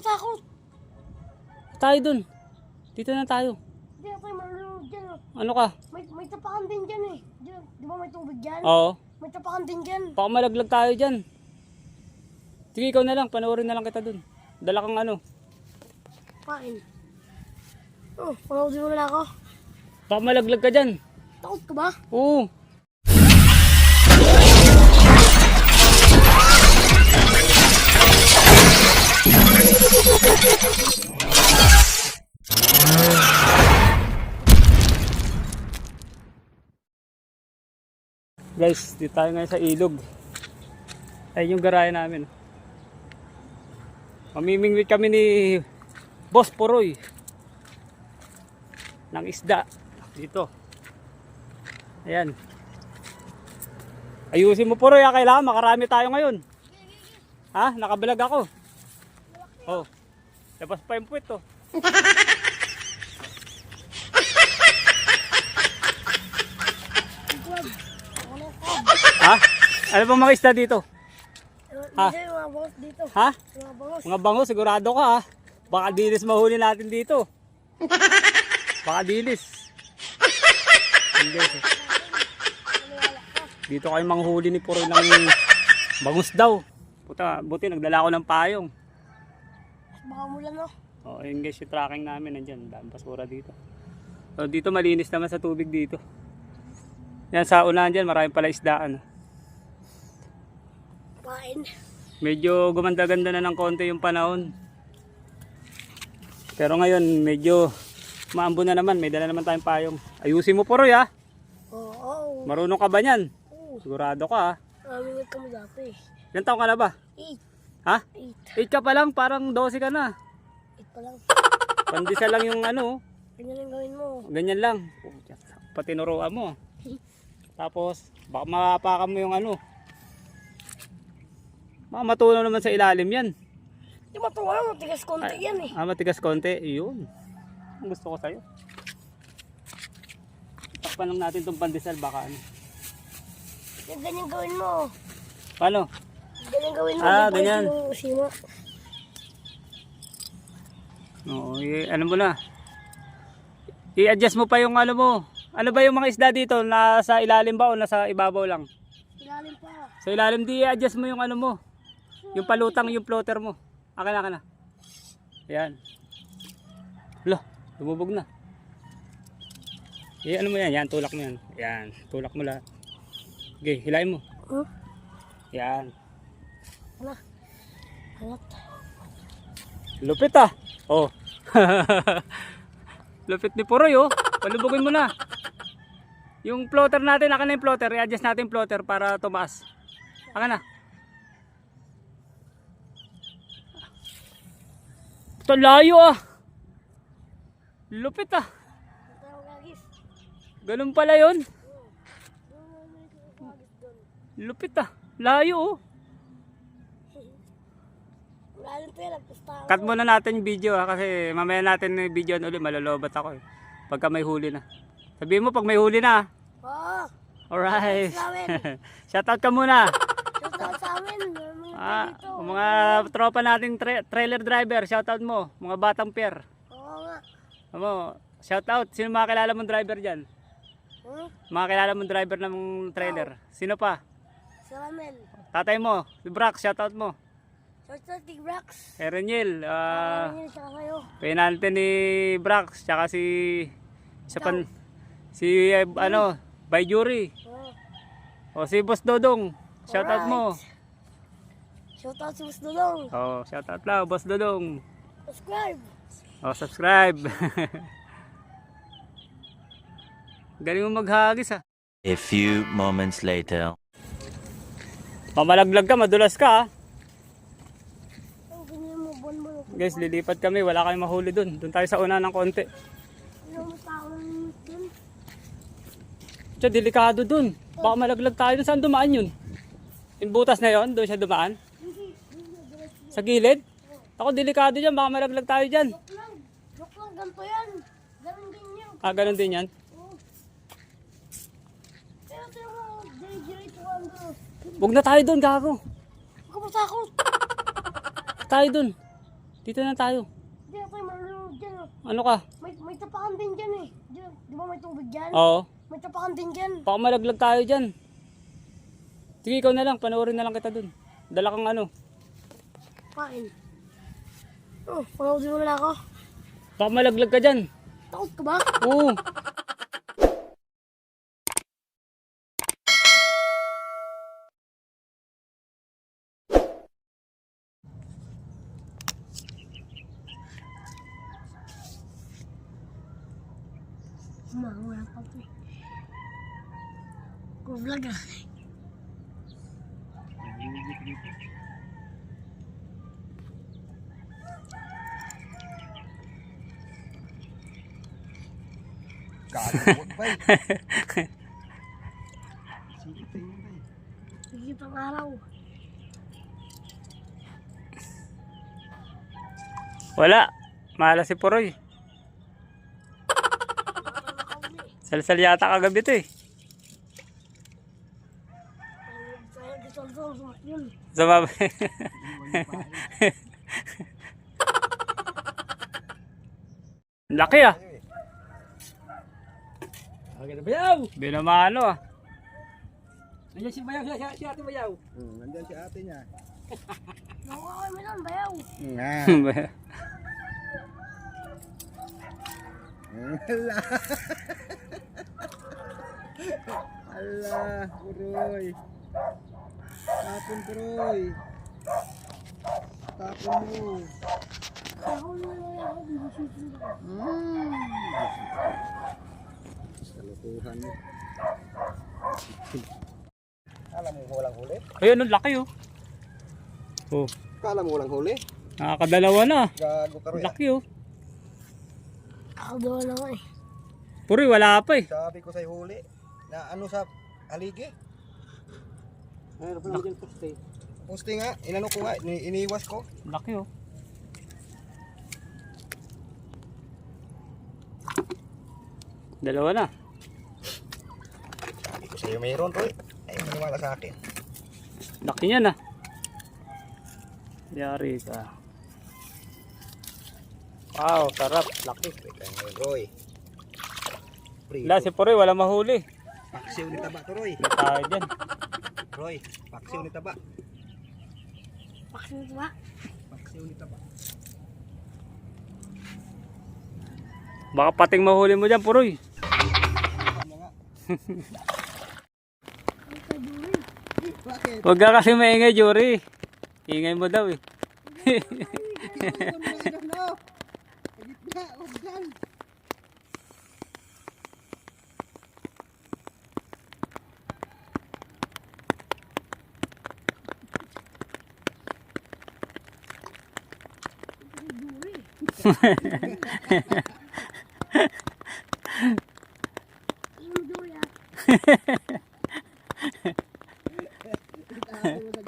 matakot. Tayo dun. Dito na tayo. Hindi na tayo malulunod dyan. oh. Ano ka? May, may tapakan din dyan eh. Di, di ba may tubig dyan? Oo. May tapakan din dyan. Baka malaglag tayo dyan. Sige, ikaw na lang. Panoorin na lang kita dun. Dala kang ano. Pain. Oh, manood mo na ako. Baka malaglag ka dyan. Takot ka ba? Oo. Guys, dito tayo ngayon sa ilog. Ayun yung garahe namin. Mamimingwit kami ni Boss Poroy ng isda dito. Ayan. Ayusin mo Poroy, ah. kailangan makarami tayo ngayon. Ha? Nakabalag ako. Oh. Labas pa yung puwit oh. Na club. Ha? Ano bang mga isda dito? Ha? Bangos dito. Ha? Mga bangos. Mga bango, sigurado ka ha. Baka dilis mahuli natin dito. Baka dilis. Hindi. Dito kayo manghuli ni Puro ng bangus daw. Puta, buti nagdala ako ng payong. Baka mula no. Oh, yun guys, yung tracking namin nandyan. Dami basura dito. So, dito malinis naman sa tubig dito. Yan sa unahan dyan, maraming pala isdaan. Pain. Medyo gumanda-ganda na ng konti yung panahon. Pero ngayon, medyo maambo na naman. May dala naman tayong payong. Ayusin mo Poroy ha. Oo. Oh, Marunong ka ba niyan? Oo. Sigurado ka ha. Mamingit kami dati. Ilan taong ka na ba? Eight. Ha? Eight. 8 ka pa lang, parang 12 ka na. Eight pa lang. Pandisa lang yung ano, Ganyan ang gawin mo. ganyan lang. Pati nuruan mo. Tapos, baka mapapakan mo yung ano. Baka matunaw naman sa ilalim yan. Di matuwa, matigas konti yan eh. Ah, matigas konti. Iyon. Ang gusto ko sa'yo. Takpan lang natin itong pandesal baka ano. Yung ganyan gawin mo. Paano? Ganyan gawin mo. Ah, ganyan. yung Usima. Oo, i- ano mo na. I-adjust mo pa yung ano mo. Ano ba yung mga isda dito? Nasa ilalim ba o nasa ibabaw lang? Ilalim pa. Sa ilalim di i-adjust mo yung ano mo. Yung palutang, yung floater mo. Akin na, akin na. Ayan. Hala, lumubog na. Eh, ano mo yan? Yan, tulak mo yan. Yan, tulak mo lahat. Okay, hilain mo. Huh? Yan. Hala. Alat. Lupit ah. Oh. Lupit ni Puroy oh. Palubugin mo na. Yung floater natin, akin na yung floater. I-adjust natin yung floater para tumaas. Akin na. Ito layo ah. Lupit ah. Ganun pala yun. Lupit ah. Layo oh. Ilalim pa yan. Nagpusta ako. Cut muna natin yung video ha, kasi mamaya natin yung video ulit, malolobat ako eh. Pagka may huli na. Sabihin mo pag may huli na. Oo. Alright. Sa amin. Shoutout ka muna. Shoutout sa amin. Ah, mga tropa nating tra- trailer driver, shoutout mo. Mga batang pier. Oo nga. Ano, shoutout. Sino mga kilala mong driver dyan? Hmm? Mga kilala mong driver ng trailer. Sino pa? Sa amin. Tatay mo, si Brax, shoutout mo. Shoutout Tig Brax. Erenyel, ah, Ano yun kayo? penalty ni Brax, tsaka si isa pan, si eh, ano, by jury. Oo. O si Boss Dodong, shoutout mo. Shoutout si Boss Dulong. O, shoutout lang, Boss Dodong. Subscribe. O, subscribe. Galing mo maghagis ah. A few moments later. Pamalaglag ka, madulas ka ah. Ang ganyan mo, bon-bon. Guys, lilipat kami, wala kayong mahuli dun. Doon tayo sa una ng konti. Dun? Tiyo, delikado dun. Baka malaglag tayo dun. Saan dumaan yun? Yung butas na yon, doon siya dumaan? Sa gilid? Ako, delikado dyan. Baka malaglag tayo dyan. Joke lang. Ganito yan. Ganun din yan. Ah, ganun din yan. Huwag na tayo dun, gago. Huwag ka. Tayo dun. Dito na tayo. Hindi na tayo malulunod dyan. oh. Ano ka? May, may tapakan din dyan eh. Di, di ba may tubig dyan? Oo. May tapakan din dyan. Baka malaglag tayo dyan. Sige, ikaw na lang. Panoorin na lang kita dun. Dala kang ano. Kain. Oh, panood mo na ako. Baka malaglag ka dyan. Takot ka ba? Oo. Ma, wala pa po. Ko vlog ah. Pa eh. Sige, pa. Sige pang araw. Wala. Mahala si Puroy. Salsal yata kagabi to eh. Yun. Sumab Laki ah. Agad na bayaw! Binamano ah. Nandiyan si bayaw, si, si ate bayaw. Hmm, nandiyan si ate niya. Ko mo nun, bayaw. Nga. Hala. Hala, puroy. Tapon, puroy. Tapon mo. Lang. Mm. Kalukuhan mo. Alam mo walang huli? Ayun, ang laki oh. Oh, Kala mo walang huli? nakakadalawa na. Gago ka rin. Laki oh. Ako daw na nga eh. Puroy, wala pa eh. Sabi ko sa'yo huli. Na ano sa haligi? Ano pa naman poste? Poste nga, inano ko nga, ini- iniwas ko. Laki oh. Dalawa na. Sabi ko sa'yo mayroon to eh. Ay, maniwala sa akin. Laki niya na. Yari ka. Wow, sarap. Laki. Roy. Wala si Puroy, wala mahuli. Paksiw ni taba to, Roy. Tayo dyan. Roy, paksiw ni taba. Bakit ito ba? Paksiw ni taba. Baka pating mahuli mo dyan, Puroy. Ano? Huwag ka kasi maingay, Jory. Ingay mo daw eh. Ano Hehehehe